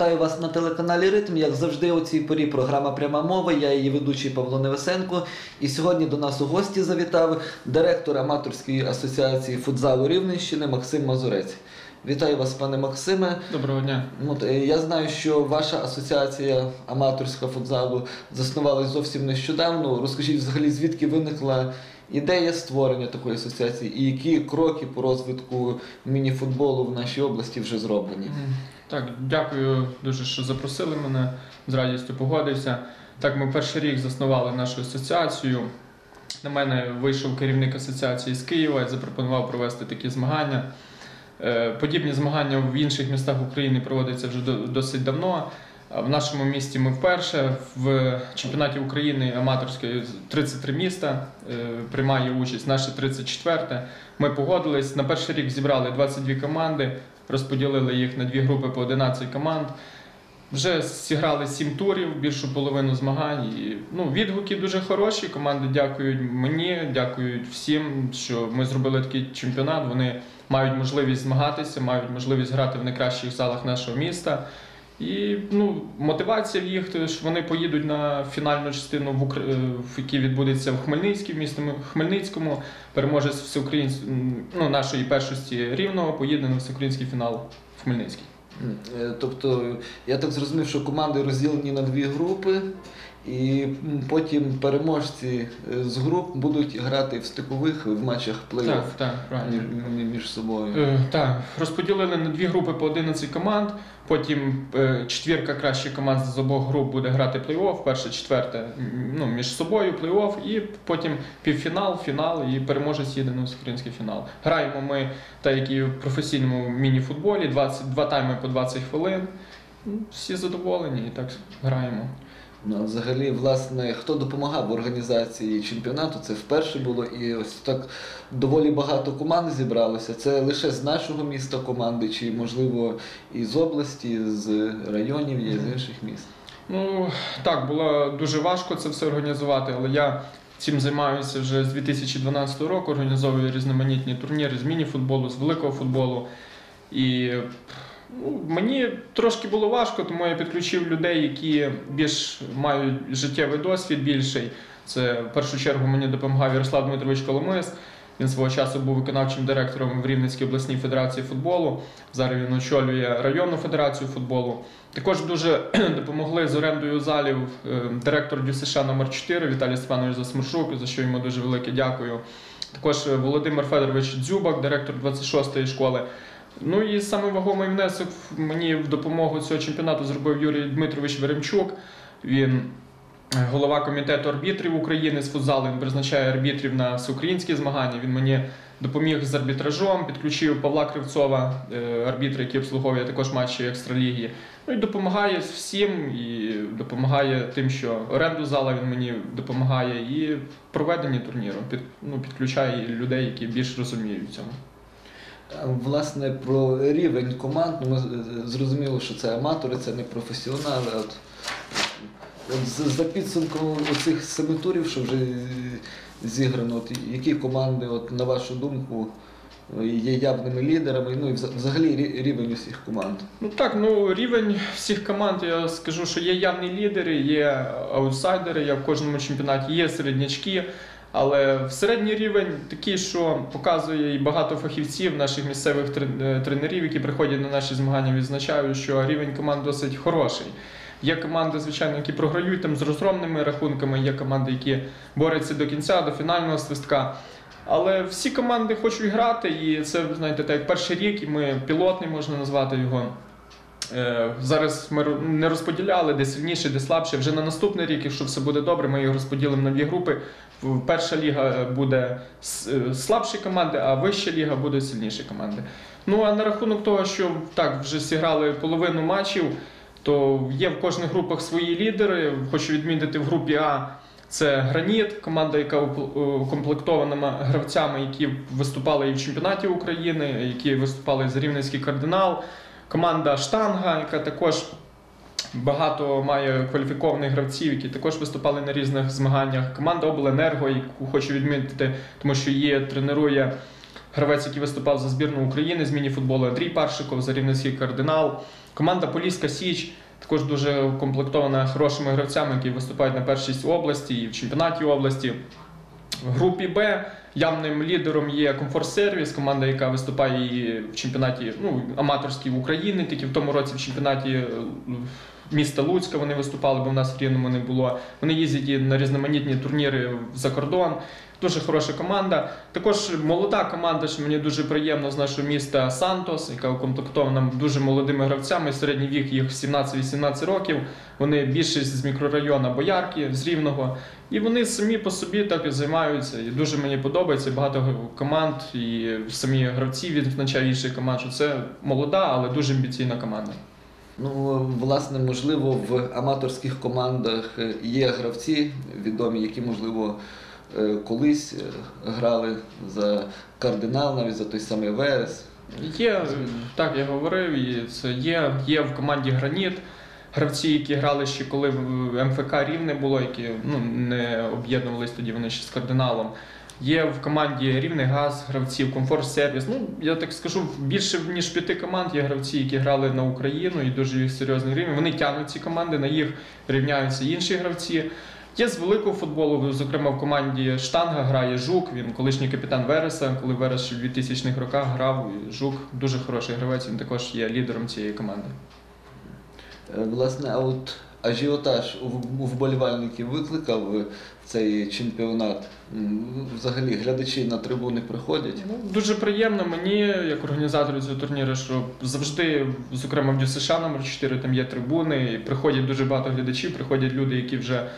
вітаю вас на телеканалі Ритм. Як завжди, у цій порі програма Пряма мова. Я її ведучий Павло Невесенко. І сьогодні до нас у гості завітав директор аматорської асоціації футзалу Рівненщини Максим Мазурець. Вітаю вас, пане Максиме. Доброго дня. От, е, я знаю, що ваша асоціація аматорська футзалу заснувалась зовсім нещодавно. Розкажіть взагалі, звідки виникла ідея створення такої асоціації і які кроки по розвитку мініфутболу в нашій області вже зроблені? Так, дякую дуже, що запросили мене. З радістю погодився. Так, ми перший рік заснували нашу асоціацію. На мене вийшов керівник асоціації з Києва і запропонував провести такі змагання. Е, Подібні змагання в інших містах України проводяться вже досить давно. В нашому місті ми вперше в чемпіонаті України аматорської 33 міста е, приймає участь, наше 34. Ми погодились. На перший рік зібрали 22 команди, розподілили їх на дві групи по 11 команд. Вже зіграли 7 турів, більшу половину змагань. І, ну, відгуки дуже хороші. Команди дякують мені, дякують всім, що ми зробили такий чемпіонат. Вони мають можливість змагатися, мають можливість грати в найкращих залах нашого міста. І ну, мотивація в їх, що вони поїдуть на фінальну частину, в, Укра... е, в якій відбудеться в Хмельницькій, в місті Хмельницькому. Переможець всеукраїнсь... ну, нашої першості рівного поїде на всеукраїнський фінал в Хмельницький. Е, Тобто, я так зрозумів, що команди розділені на дві групи, і потім переможці е, з груп будуть грати в стикових в матчах плей-офф Так, так, правильно. між, між собою. Е, так, розподілили на дві групи по 11 команд. Потім е, четвірка кращих команд з обох груп буде грати плей-офф, перше, четверте ну, між собою плей-офф, і потім півфінал, фінал і переможець їде на всеукраїнський фінал. Граємо ми, так як і в професійному міні-футболі, 20, два тайми по 20 хвилин. Ну, Всі задоволені і так граємо. Ну, взагалі, власне, хто допомагав в організації чемпіонату, це вперше було, і ось так доволі багато команд зібралося. Це лише з нашого міста команди, чи можливо і з області, з районів, є з інших міст. Ну так, було дуже важко це все організувати, але я цим займаюся вже з 2012 року. Організовую різноманітні турніри з міні-футболу, з великого футболу. І ну, мені трошки було важко, тому я підключив людей, які більш мають життєвий досвід більший. Це в першу чергу мені допомагав Ярослав Дмитрович Коломис. Він свого часу був виконавчим директором в Рівненській обласній федерації футболу. Зараз він очолює районну федерацію футболу. Також дуже допомогли з орендою залів е, директор ДЮСШ номер 4 Віталій Степанович Засмуршук, за що йому дуже велике дякую. Також е, Володимир Федорович Дзюбак, директор 26-ї школи. Ну і саме вагомий внесок мені в допомогу цього чемпіонату зробив Юрій Дмитрович Веремчук. Він е, голова комітету арбітрів України з футзалу. Він призначає арбітрів на всеукраїнські змагання. Він мені допоміг з арбітражом, підключив Павла Кривцова, е, арбітра, який обслуговує також матчі екстраліги. Ну і допомагає всім, і допомагає тим, що оренду зала він мені допомагає, і в проведенні турніру під, ну, підключає людей, які більш розуміють цьому. А, Власне, про рівень команд, ми з- зрозуміло, що це аматори, це не професіонали. От, от за підсумком оцих семи турів, що вже зіграно, от, які команди, от, на вашу думку, є явними лідерами, ну і взагалі рівень усіх команд. Ну так, ну рівень всіх команд, я скажу, що є явні лідери, є аутсайдери, як в кожному чемпіонаті, є середнячки. Але в середній рівень такий, що показує і багато фахівців, наших місцевих е, тренерів, які приходять на наші змагання, відзначають, що рівень команд досить хороший. Є команди, звичайно, які програють там з розгромними рахунками, є команди, які борються до кінця, до фінального свистка. Але всі команди хочуть грати, і це, знаєте, так як перший рік, і ми пілотний можна назвати його. Е, Зараз ми не розподіляли, де сильніше, де слабше. Вже на наступний рік, якщо все буде добре, ми його розподілимо на дві групи. Перша ліга буде е, слабші команди, а вища ліга буде сильніші команди. Ну а на рахунок того, що так вже зіграли половину матчів, то є в кожних групах свої лідери. Хочу відмітити в групі А. Це Граніт, команда, яка укомплектована гравцями, які виступали і в чемпіонаті України, які виступали за Рівненський кардинал. Команда Штанга, яка також багато має кваліфікованих гравців, які також виступали на різних змаганнях. Команда Обленерго, яку хочу відмітити, тому що її тренує гравець, який виступав за збірну України з міні-футболу Андрій Паршиков, за Рівненський кардинал. Команда Поліська Січ також дуже укомплектована хорошими гравцями, які виступають на першість області і в чемпіонаті області. В групі Б явним лідером є Комфорт Сервіс, команда, яка виступає в чемпіонаті ну, аматорській в Україні, тільки в тому році в чемпіонаті е, міста Луцька вони виступали, бо в нас в Рівному не було. Вони їздять і на різноманітні турніри за кордон. Дуже хороша команда. Також молода команда, що мені дуже приємно з нашого міста Сантос, яка укомплектована дуже молодими гравцями. Середній вік їх 17-18 років. Вони більшість з мікрорайону Боярки, з Рівного. І вони самі по собі так і займаються. І дуже мені подобається. Багато команд і самі гравці відзначають інших команд, що це молода, але дуже амбіційна команда. Ну, власне, можливо, в аматорських командах е, є гравці відомі, які, можливо, е, колись е, грали за кардинал, навіть за той самий Верес. Є, так я говорив, є, є в команді Граніт. Гравці, які грали ще коли в МФК Рівне було, які ну, не об'єднувались тоді вони ще з кардиналом. Є в команді Рівний Газ, гравців, Комфорт Сервіс. Ну, я так скажу, більше ніж п'яти команд є гравці, які грали на Україну і дуже серйозний рівень. Вони тягнуть ці команди, на їх рівняються інші гравці. Є з великого футболу, зокрема в команді Штанга грає Жук, він колишній капітан Вереса, коли Верес ще в 2000-х роках грав. Жук дуже хороший гравець, він також є лідером цієї команди. Е, Власне, а от ажіотаж у вболівальників викликав е, цей чемпіонат. Взагалі глядачі на трибуни приходять. Ну, дуже приємно мені, як організатору цього турніру, що завжди, зокрема в ДЮСШ номер 4 там є трибуни, і приходять дуже багато глядачів, приходять люди, які вже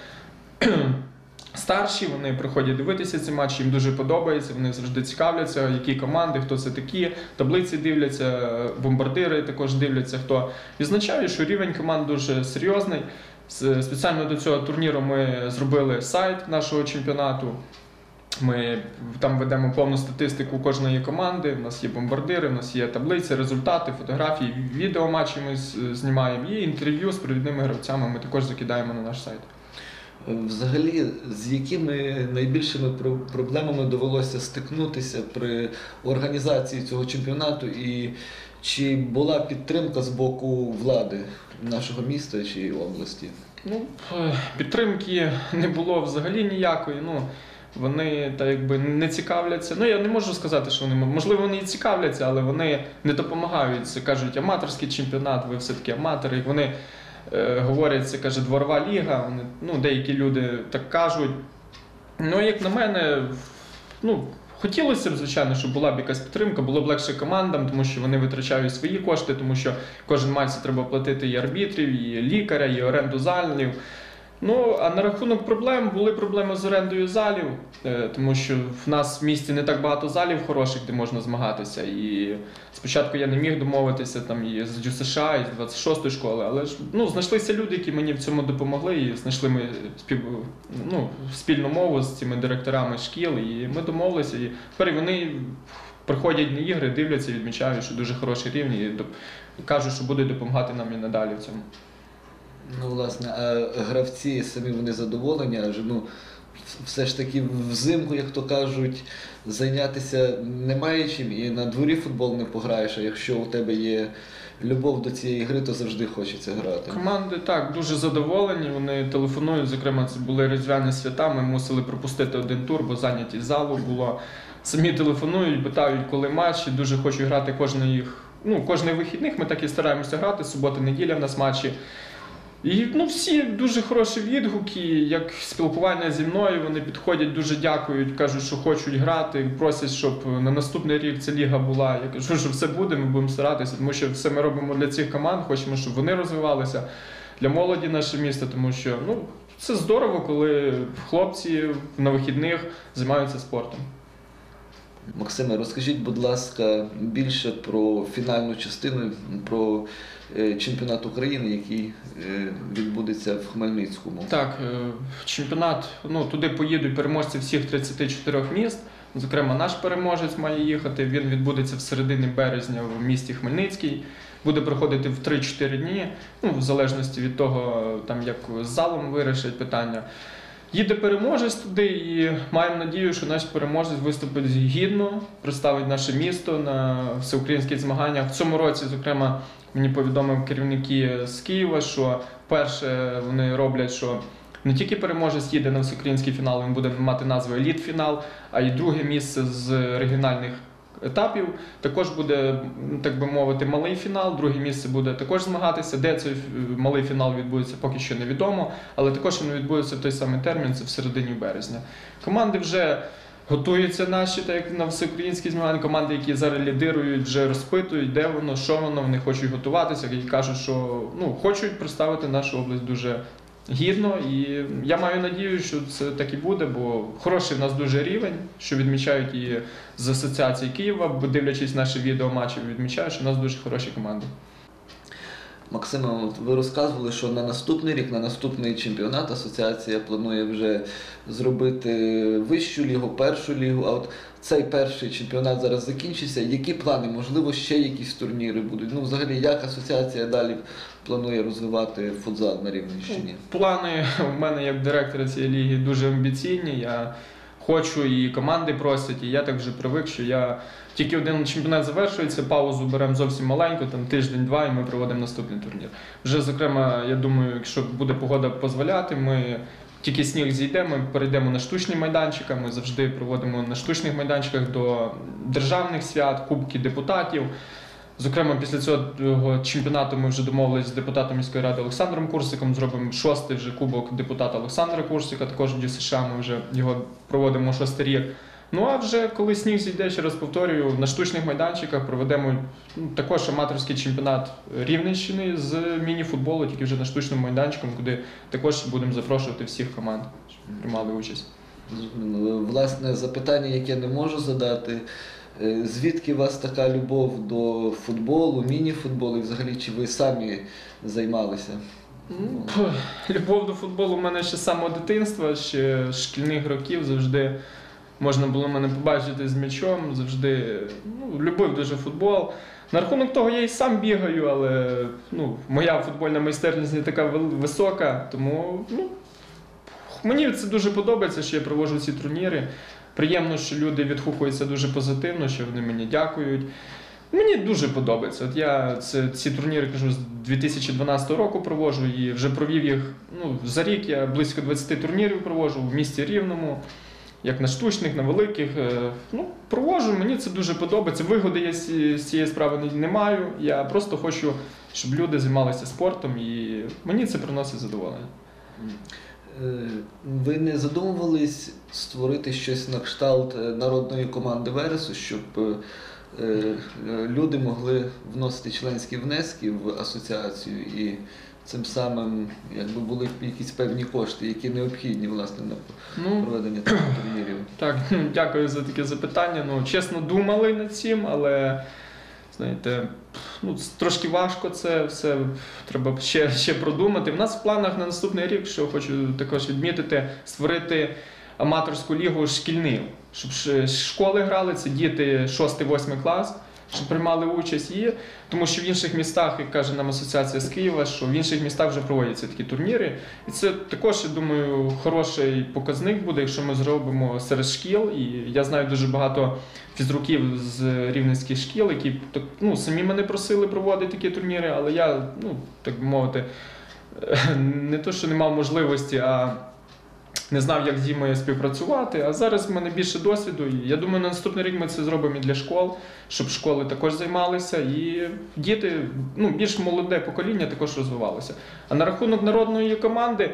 старші, вони приходять дивитися ці матчі, їм дуже подобається, вони завжди цікавляться, які команди, хто це такі, таблиці дивляться, бомбардири також дивляться, хто відзначає, що рівень команд дуже серйозний. Спеціально до цього турніру ми зробили сайт нашого чемпіонату. Ми там ведемо повну статистику кожної команди. У нас є бомбардири, у нас є таблиці, результати, фотографії, відео матчі ми знімаємо. І інтерв'ю з провідними гравцями ми також закидаємо на наш сайт. Взагалі, з якими найбільшими проблемами довелося стикнутися при організації цього чемпіонату, і чи була підтримка з боку влади нашого міста чи області? Ну, е, підтримки не було взагалі ніякої. Ну, вони так якби не цікавляться. Ну, я не можу сказати, що вони можливо вони і цікавляться, але вони не допомагають. Це кажуть аматорський чемпіонат, ви все-таки аматори. Вони е, говорять, це каже дворова ліга. Вони, ну, деякі люди так кажуть. Ну, як на мене, ну. Хотілося б, звичайно, щоб була б якась підтримка, було б легше командам, тому що вони витрачають свої кошти, тому що кожен матч треба платити і арбітрів, і лікаря, і оренду залів. Ну, а на рахунок проблем були проблеми з орендою залів, е, тому що в нас в місті не так багато залів хороших, де можна змагатися. І спочатку я не міг домовитися там і з ДЮСШ, і з 26-ї школи, але ж ну, знайшлися люди, які мені в цьому допомогли, і знайшли ми спів, ну, спільну мову з цими директорами шкіл, і ми домовилися. І тепер вони приходять на ігри, дивляться, відмічають, що дуже хороший рівень, і кажуть, що будуть допомагати нам і надалі в цьому. Ну, власне, а гравці самі вони задоволені, адже ну, все ж таки взимку, як то кажуть, зайнятися немає чим, і на дворі футбол не пограєш, а якщо у тебе є любов до цієї гри, то завжди хочеться грати. Команди так дуже задоволені. Вони телефонують. Зокрема, це були різдвяні свята. Ми мусили пропустити один тур, бо зайнятість залу було. Самі телефонують, питають, коли матчі. Дуже хочуть грати кожний їх. Ну, кожних вихідних ми так і стараємося грати. Субота, неділя в нас матчі. І ну, всі дуже хороші відгуки, як спілкування зі мною. Вони підходять, дуже дякують, кажуть, що хочуть грати, просять, щоб на наступний рік ця ліга була. Я кажу, що все буде, ми будемо старатися, тому що все ми робимо для цих команд, хочемо, щоб вони розвивалися для молоді наше місто, тому що ну, це здорово, коли хлопці на вихідних займаються спортом. Максиме, розкажіть, будь ласка, більше про фінальну частину, про е, чемпіонат України, який е, відбудеться в Хмельницькому. Так, е, чемпіонат, ну туди поїдуть переможці всіх 34 міст. Зокрема, наш переможець має їхати. Він відбудеться в середині березня в місті Хмельницький. Буде проходити в 3-4 дні, ну, в залежності від того, там як з залом вирішать питання. Їде переможець туди, і маємо надію, що наш переможець виступить гідно, представить наше місто на всеукраїнських змаганнях. В цьому році, зокрема, мені повідомив керівники з Києва, що перше вони роблять, що не тільки переможець їде на всеукраїнський фінал, він буде мати назву еліт-фінал, а й друге місце з регіональних етапів. Також буде, так би мовити, малий фінал. Друге місце буде також змагатися. Де цей е, малий фінал відбудеться, поки що невідомо, але також він відбудеться в той самий термін, це в середині березня. Команди вже. Готуються наші, так як на всеукраїнські змагання, команди, які зараз лідирують, вже розпитують, де воно, що воно, вони хочуть готуватися і кажуть, що ну, хочуть представити нашу область дуже гідно. І я маю надію, що це так і буде, бо хороший в нас дуже рівень, що відмічають і з асоціації Києва, бо дивлячись наші відео матчів, відмічають, що в нас дуже хороші команди. Максиме, от ви розказували, що на наступний рік, на наступний чемпіонат асоціація планує вже зробити вищу лігу, першу лігу. А от цей перший чемпіонат зараз закінчився. Які плани? Можливо, ще якісь турніри будуть? Ну, взагалі, як асоціація далі планує розвивати футзал на Рівненщині? Плани у мене як директора цієї ліги дуже амбіційні. Я хочу і команди просять, і я так вже привик, що я тільки один чемпіонат завершується, паузу беремо зовсім маленьку, там тиждень-два, і ми проводимо наступний турнір. Вже, зокрема, я думаю, якщо буде погода дозволяти, ми. Тільки сніг зійде, ми перейдемо на штучні майданчики. Ми завжди проводимо на штучних майданчиках до державних свят, кубки депутатів. Зокрема, після цього чемпіонату ми вже домовились з депутатом міської ради Олександром Курсиком. Зробимо шостий вже кубок депутата Олександра Курсика. Також в США ми вже його проводимо шостий рік. Ну а вже коли сніг зійде, ще раз повторюю, на штучних майданчиках проведемо ну, також аматорський чемпіонат Рівненщини з міні-футболу, тільки вже на штучному майданчику, куди також будемо запрошувати всіх команд, щоб приймали участь. Власне, запитання, яке не можу задати. Е, Звідки у вас така любов до футболу, міні-футболу, і взагалі чи ви самі займалися? Ну, Любов до футболу в мене ще з самого дитинства, ще з шкільних років завжди можна було мене побачити з м'ячом, завжди ну, любив дуже футбол. На рахунок того, я і сам бігаю, але ну, моя футбольна майстерність не така висока, тому ну, мені це дуже подобається, що я проводжу ці турніри. Приємно, що люди відгукуються дуже позитивно, що вони мені дякують. Мені дуже подобається. От я це, ці турніри кажу, з 2012 року проводжу і вже провів їх ну, за рік. Я близько 20 турнірів проводжу в місті Рівному, як на штучних, на великих. Е, Ну, проводжу, мені це дуже подобається. Вигоди я з цієї справи не- маю. Я просто хочу, щоб люди займалися спортом, і мені це приносить задоволення. Е, Ви не задумувались створити щось на кшталт е, народної команди Вересу, щоб люди могли вносити членські внески в асоціацію і цим самим якби були якісь певні кошти, які необхідні власне на Ну, проведення таких турнірів. Так, дякую за таке запитання. Ну, чесно, думали над цим, але знаєте, ну, трошки важко це все. Треба ще, ще продумати. У нас в планах на наступний рік, що хочу також відмітити, створити аматорську лігу шкільну, щоб школи грали, це діти 6-8 клас. Щоб приймали участь і тому, що в інших містах, як каже нам асоціація з Києва, що в інших містах вже проводяться такі турніри. І це також, я думаю, хороший показник буде, якщо ми зробимо серед шкіл. І я знаю дуже багато фізруків з рівненських шкіл, які ну, самі мене просили проводити такі турніри, але я, ну, так би мовити, не то, що не мав можливості, а не знав, як з ними співпрацювати. А зараз в мене більше досвіду. І я думаю, на наступний рік ми це зробимо і для школ, щоб школи також займалися, і діти, ну, більш молоде покоління також розвивалося. А на рахунок народної команди.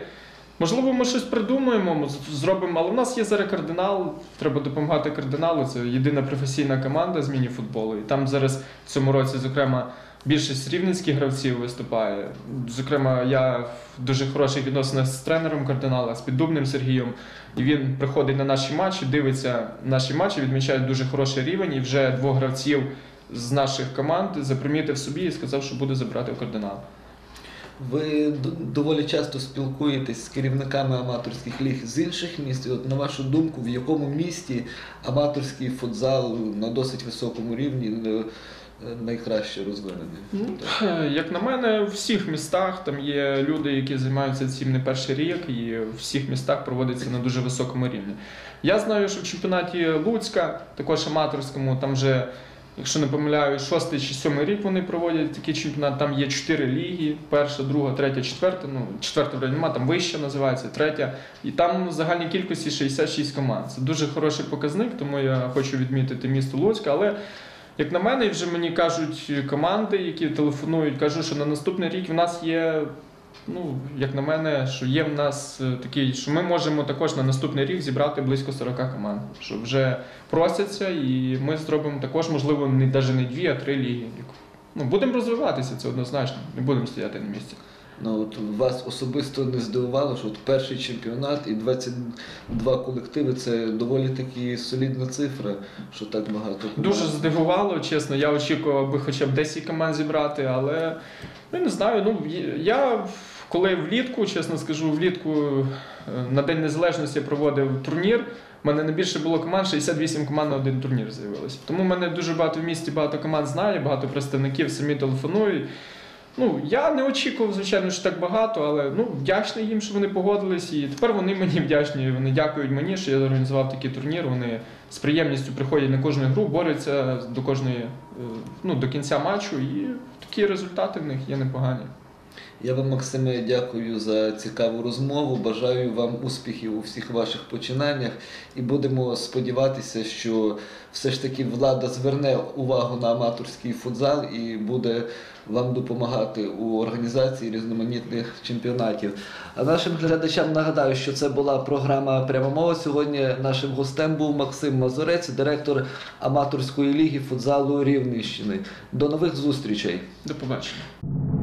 Можливо, ми щось придумаємо, зробимо, але в нас є зараз кардинал, треба допомагати кардиналу. Це єдина професійна команда з міні-футболу. І там зараз в цьому році, зокрема, більшість рівненських гравців виступає. Зокрема, я в дуже хороших відносинах з тренером кардинала, з піддубним Сергієм. І він приходить на наші матчі, дивиться наші матчі, відмічає дуже хороший рівень. І вже двох гравців з наших команд запримітив собі і сказав, що буде забрати в кардинал. Ви доволі часто спілкуєтесь з керівниками аматорських ліг з інших міст. От на вашу думку, в якому місті аматорський футзал на досить високому рівні е, найкраще розвинені? Як на мене, в всіх містах там є люди, які займаються цим не перший рік, і в всіх містах проводиться на дуже високому рівні. Я знаю, що в чемпіонаті Луцька, також аматорському, там вже, якщо не помиляю, шостий чи сьомий рік вони проводять такий чемпіонат. Там є чотири ліги: перша, друга, третя, четверта. Ну, четверта вроді нема, там вища називається, третя. І там в загальній кількості 66 команд. Це дуже хороший показник, тому я хочу відмітити місто Луцька. Але як на мене, вже мені кажуть команди, які телефонують, кажуть, що на наступний рік в нас є. Ну, як на мене, що є в нас е, такий, що ми можемо також на наступний рік зібрати близько 40 команд, що вже просяться, і ми зробимо також, можливо, не навіть не дві, а три ліги. Ну, будемо розвиватися, це однозначно. Не будемо стояти на місці. Ну от вас особисто не здивувало, що от перший чемпіонат і 22 колективи це доволі таки солідна цифра, що так багато. Дуже здивувало, чесно. Я очікував би хоча б 10 команд зібрати, але ну, не знаю. Ну я коли влітку, чесно скажу, влітку е, на День Незалежності проводив турнір. У мене найбільше було команд, 68 команд на один турнір з'явилося. Тому в мене дуже багато в місті, багато команд знає, багато представників самі телефонують. Ну, я не очікував, звичайно, що так багато, але ну, вдячний їм, що вони погодились. І тепер вони мені вдячні. Вони дякують мені, що я організував такий турнір. Вони з приємністю приходять на кожну гру, борються до кожної, е, ну, до кінця матчу, і такі результати в них є непогані. Я вам, Максиме, дякую за цікаву розмову. Бажаю вам успіхів у всіх ваших починаннях і будемо сподіватися, що все ж таки влада зверне увагу на аматорський футзал і буде вам допомагати у організації різноманітних чемпіонатів. А нашим глядачам нагадаю, що це була програма Пряма мова. Сьогодні нашим гостем був Максим Мазурець, директор аматорської ліги футзалу Рівненщини. До нових зустрічей. До побачення.